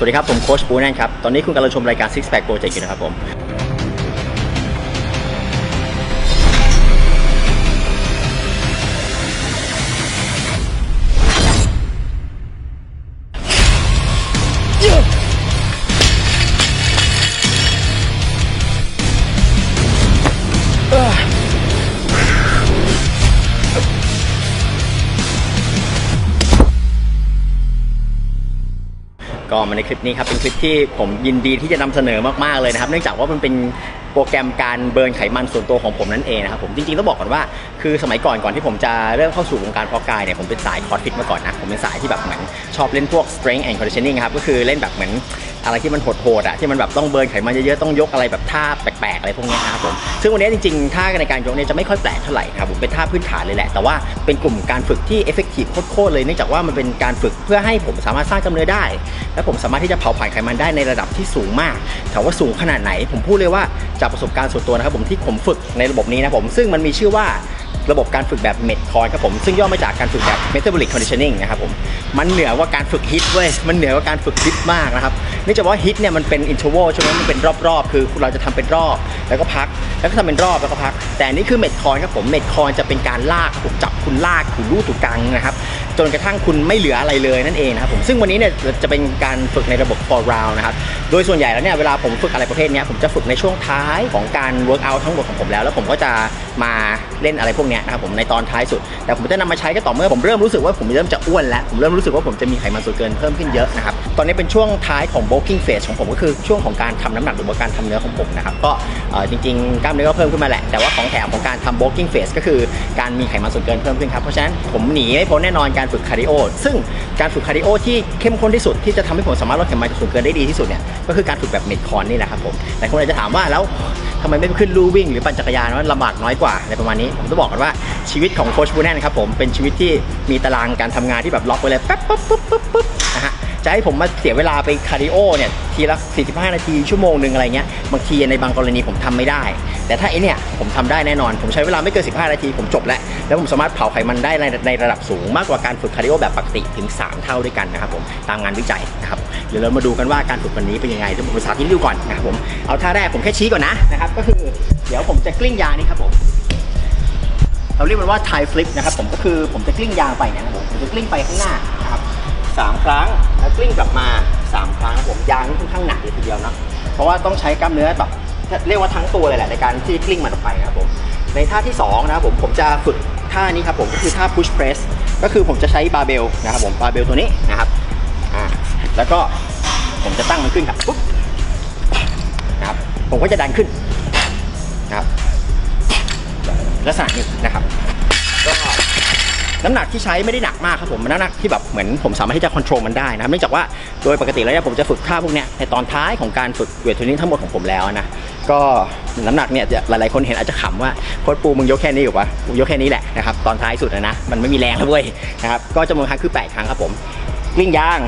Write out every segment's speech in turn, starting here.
สวัสดีครับ ผมโค้ชปูแนนครับ ตอนนี้คุณกำลังชมรายการ Six Pack Project อยู่นะครับผม อมาในคลิปนี้ครับเป็นคลิปที่ผมยินดีที่จะนำเสนอมากๆเลยนะครับ เนื่องจากว่ามันเป็นโปรแกรมการเบิร์นไขมันส่วนตัวของผมนั่นเองนะครับผมจริงๆต้องบอกก่อนว่าคือสมัยก่อนก่อนที่ผมจะเริ่มเข้าสู่วงการเพาะกายเนี่ยผมเป็นสายคอร์สฟิตมาก่อนนะผมเป็นสายที่แบบเหมือนชอบเล่นพวก strength and conditioning ครับก็คือเล่นแบบเหมือน อะไรที่มันโหดๆอะที่มันแบบต้องเบิร์นไขมันเยอะๆต้องยกอะไรแบบท่าแปลกๆอะไรพวกนี้นะครับผมซึ่งวันนี้จริงๆท่าในการยกเนี่ยจะไม่ค่อยแปลกเท่าไหร่ครับผมเป็นท่าพื้นฐานเลยแหละ แต่ว่าเป็นกลุ่มการฝึกที่ effective โคตรๆเลยเนื่องจากว่ามันเป็นการฝึกเพื่อให้ผมสามารถสร้างกล้ามเนื้อได้ และผมสามารถที่จะเผาผลาญไขมันได้ในระดับที่สูงมากถามว่าสูงขนาดไหน ผมพูดเลยว่าจากประสบการณ์ส่วนตัวนะครับผมที่ผมฝึกในระบบนี้นะผมซึ่งมันมีชื่อว่าระบบการฝึกแบบเมดคอยครับผมซึ่งย่อมาจากการฝึกแบบ metabolic conditioning นะครับผมมันเหนือกว่าการฝึกฮิตเว้ยมันเหนือกว่าการฝึกฮิตมากนะครับ นื่องจากว่าฮิตเนี่ยมันเป็น interval ใช่ไหมมันเป็นรอบๆ คือเราจะทำเป็นรอบแล้วก็พัก แล้วก็ทำเป็นรอบแล้วก็พัก แต่นี่คือเมดคอยครับผมเมดคอยจะเป็นการลากถูกจับคุณลากถูรูถูกกลางนะครับ จนกระทั่งคุณไม่เหลืออะไรเลยนั่นเองนะครับผมซึ่งวันนี้เนี่ยจะเป็นการฝึกในระบบ for round นะครับโดยส่วนใหญ่แล้วเนี่ยเวลาผมฝึกอะไรประเภทนี้ผมจะฝึกในช่วงท้ายของการ work out ทั้งหมดของผมแล้ว แล้วผมก็จะมาเล่นอะไรพวกนี้นะครับผมในตอนท้ายสุด แต่ผมจะนำมาใช้ก็ต่อเมื่อผมเริ่มรู้สึกว่าผมเริ่มจะอ้วนแล้วผมเริ่มรู้สึกว่าผมจะมีไขมันส่วนเกินเพิ่มขึ้นเยอะนะครับตอนนี้เป็นช่วงท้ายของ bulking phase ของผมก็คือช่วงของการทำน้ำหนักหรือว่าการทำเนื้อของผมนะครับก็จริงๆกล้ามเนื้อก็เพิ่มขึ้นมาแหละแต่ว่าของแถมของการทำ bulking phase ก็คือการมีไขมันส่วนเกินเพิ่มขึ้นครับเพราะฉะนั้นผมหนีไม่พ้นแน่นอนการฝึกคาร์ดิโอซึ่งการฝึกคาร์ดิโอที่เข้มข้นที่สุดที่จะทำให้ผมสามารถลดไขมันส่วนเกินได้ดีที่สุดเนี่ยก็คือการฝึกแบบเมดคอนนี่แหละครับผมหลายคนอาจจะถามว่าแล้วทำไมไม่ขึ้นลู่วิ่งหรือปั่นจักรยานว่าลำบากน้อยกว่าอะไรประมาณนี้ผมจะบอกกันว่าชีวิตของโค้ชบูแนนครับผมเป็นชีวิตที่มีตารางการทำงานที่แบบล็อกไว้เลยปั๊บปุ๊บปุ๊บปุ๊บปุ๊บนะฮะ จะให้ผมมาเสียเวลาไปคาร์ดิโอเนี่ยทีละ 45 นาทีชั่วโมงหนึ่งอะไรเงี้ยบางทีในบางกรณีผมทำไม่ได้ แต่ถ้าไอเนี่ยผมทำได้แน่นอน ผมใช้เวลาไม่เกิน 15 นาทีผมจบแล้ว แล้วผมสามารถเผาไขมันได้ในในระดับสูงมากกว่าการฝึกคาร์ดิโอแบบปกติถึง 3 เท่าด้วยกันนะครับผมตามงานวิจัยนะครับเดี๋ยวเรามาดูกันว่าการฝึกวันนี้เป็นยังไงเดี๋ยวผมสาธิตดูก่อนนะครับผมเอาท่าแรกผมแค่ชี้ก่อนนะนะครับก็คือเดี๋ยวผมจะกลิ้งยางนี่ครับผมเราเรียกมันว่า tie flip นะครับผมก็คือผมจะกลิ้งยางไปนะครับผมผมจะกลิ้งไปข้างหน้านะครับ สามครั้ง แล้วกลิ้งกลับมาสามครั้งผมยางนี่ค่อนข้างหนักเลยทีเดียวนะเพราะว่าต้องใช้กล้ามเนื้อแบบเรียกว่าทั้งตัวเลยแหละในการที่กลิ้งมันออกไปนะครับผมในท่าที่สองนะครับผมผมจะฝึกท่านี้ครับผมก็คือท่า push press ก็คือผมจะใช้บาร์เบลนะครับผมบาร์เบลตัวนี้นะครับอ่าแล้วก็ผมจะตั้งมันขึ้นครับปุ๊บนะครับผมก็จะดันขึ้นนะครับลักษณะนี้นะครับ น้ำหนักที่ใช้ไม่ได้หนักมากครับผมมันน้ำหนักที่แบบเหมือนผมสามารถที่จะควบคุมมันได้นะเนื่องจากว่าโดยปกติแล้วเนี่ยผมจะฝึกท่าพวกเนี้ยในตอนท้ายของการฝึกเวทเทรนนิ่งทั้งหมดของผมแล้วนะก็น้ำหนักเนี่ยหลายๆคนเห็นอาจจะขำว่าโค้ชปูมึงยกแค่นี้อยู่ปะกูยกแค่นี้แหละนะครับตอนท้ายสุดนะนะมันไม่มีแรงแล้วเว้ยนะครับก็จำนวนครั้งคือ 8 ครั้งครับผมกลิ้งยาง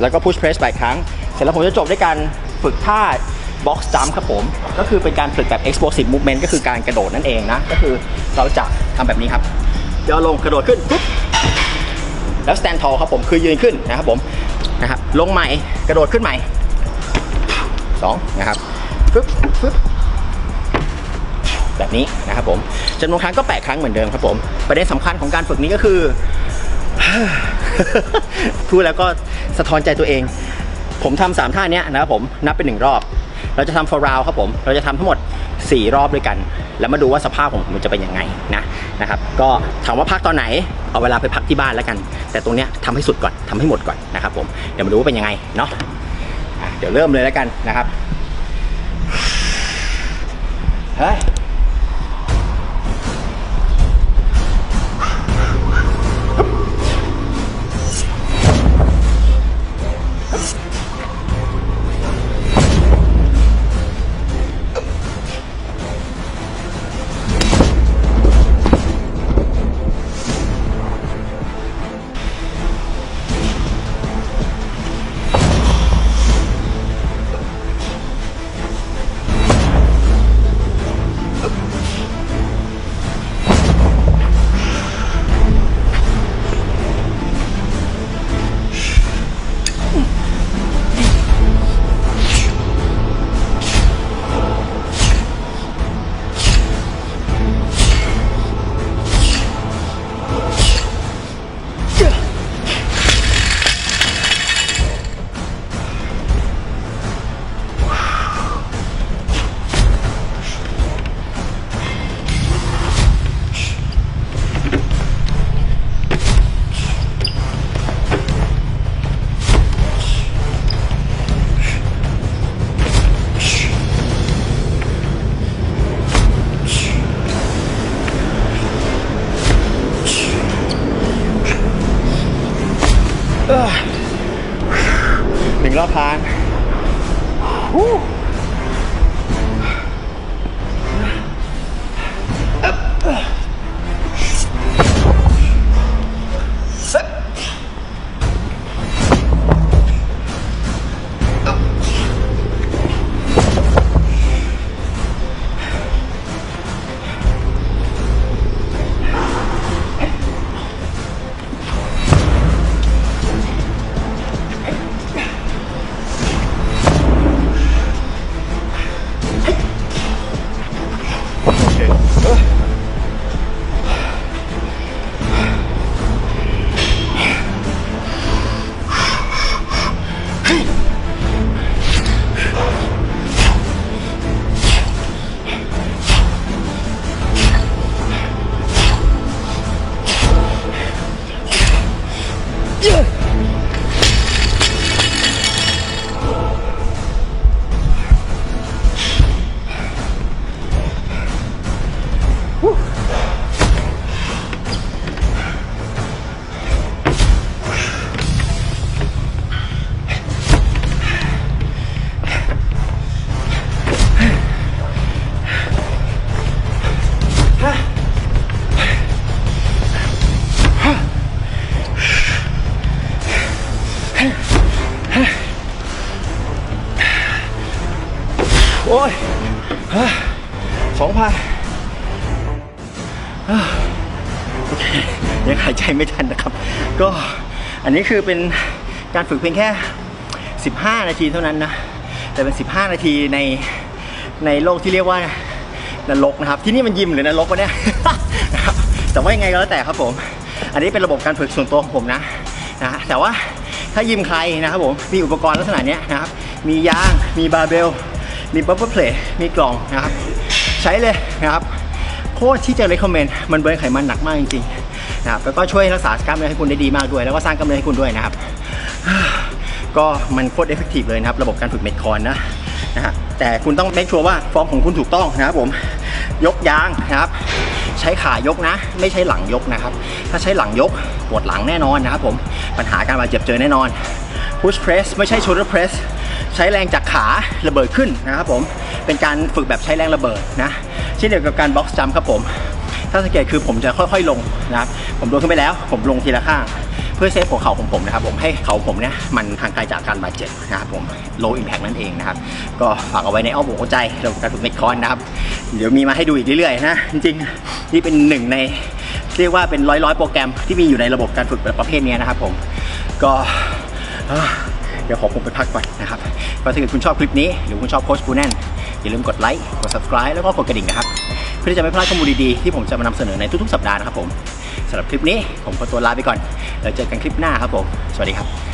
แล้วก็พุชเพรส8ครั้ง เสร็จแล้วผมจะจบด้วยการฝึกท่า box jump ครับผม ก็คือเป็นการฝึกแบบ explosive movement ก็คือการกระโดดนั่นเองนะ ก็คือเราจะทำแบบนี้ครับ ย่อลงกระโดดขึ้นปุ๊บแล้ว stand tall ครับผมคือยืนขึ้นนะครับผมนะครับลงใหม่กระโดดขึ้นใหม่สองนะครับปึ๊บปึ๊บแบบนี้นะครับผมจำนวนครั้งก็ 8 ครั้งเหมือนเดิมครับผมประเด็นสำคัญของการฝึกนี้ก็คือพูดแล้วก็สะท้อนใจตัวเอง ผมทำสามท่านี้นะครับผมนับเป็นหนึ่งรอบ เราจะทำ for round ครับผม เราจะทำทั้งหมด 4 รอบด้วยกัน แล้วมาดูว่าสภาพของผมมันจะเป็นยังไงนะนะครับก็ถามว่าพักตอนไหนเอาเวลาไปพักที่บ้านแล้วกัน แต่ตรงเนี้ยทำให้สุดก่อนทำให้หมดก่อนนะครับผมเดี๋ยวมาดูว่าเป็นยังไงเนาะะเดี๋ยวเริ่มเลยแล้วกันนะครับเฮ้ย รอบทา งฮู้โก็อันนี้คือเป็นการฝึกเพียงแค่ 15 นาทีเท่านั้นนะ แต่เป็น 15 นาทีในในโลกที่เรียกว่านรกนะครับ ที่นี่มันยิมหรือนรกวะเนี่ยนะครับแต่ว่ายังไงก็แล้วแต่ครับผม อันนี้เป็นระบบการฝึกส่วนตัวของผมนะนะแต่ว่าถ้ายิมใครนะครับผมมีอุปกรณ์ลักษณะเนี้ยนะครับ มียาง มีบาร์เบล มีบัฟเฟอร์เพลย์มีกล่องนะครับ ใช้เลยนะครับโคตรที่จะ recommend มันเบิร์นไขมันหนักมากจริงๆ นะครับแล้วก็ช่วยรักษากล้ามเนื้อให้คุณได้ดีมากด้วย แล้วก็สร้างกล้ามเนื้อให้คุณด้วยนะครับ ก็มันโคตรเอฟเฟกตีฟเลยนะครับ ระบบการฝึกเมดคอนนะนะฮะแต่คุณต้อง make sure ว่าฟอร์มของคุณถูกต้องนะครับผมยกยางนะครับ ใช้ขายกนะ ไม่ใช่หลังยกนะครับ ถ้าใช้หลังยกปวดหลังแน่นอนนะครับผมปัญหาการบาดเจ็บเจอแน่นอน push press ไม่ใช่ shoulder press ใช้แรงจากขาระเบิดขึ้นนะครับผมเป็นการฝึกแบบใช้แรงระเบิดนะเช่นเดียวกับการ box jump ครับผม ถ้าสังเกตคือผมจะค่อยๆลงนะครับผมโดนขึ้นไปแล้ว ผมลงทีละข้าง เพื่อเซฟหัวเข่าของผมนะครับผมให้เข่าผมเนี่ยมันห่างไกลจากการบาดเจ็บนะครับผม low impact นั่นเองนะครับ ก็ฝากเอาไว้ในอ้อมอกหัวใจเรื่องการฝึกเมดคอนนะครับ เดี๋ยวมีมาให้ดูอีกเรื่อยๆนะ จริงๆ นี่เป็นหนึ่งในเรียกว่าเป็นร้อยๆโปรแกรมที่มีอยู่ในระบบการฝึกแบบประเภทนี้นะครับผมก็เดี๋ยวขอผมไปพักก่อนนะครับก็ถ้าเกิดคุณชอบคลิปนี้ หรือคุณชอบโค้ชปูแน่นอย่าลืมกดไลค์ กด subscribe แล้วก็กดกระดิ่งนะครับ เพื่อที่จะไม่พลาดข้อมูลดีๆที่ผมจะมานำเสนอในทุกๆ สัปดาห์นะครับผมสำหรับคลิปนี้ผมขอตัวลาไปก่อนแล้วเจอกันคลิปหน้าครับผม สวัสดีครับ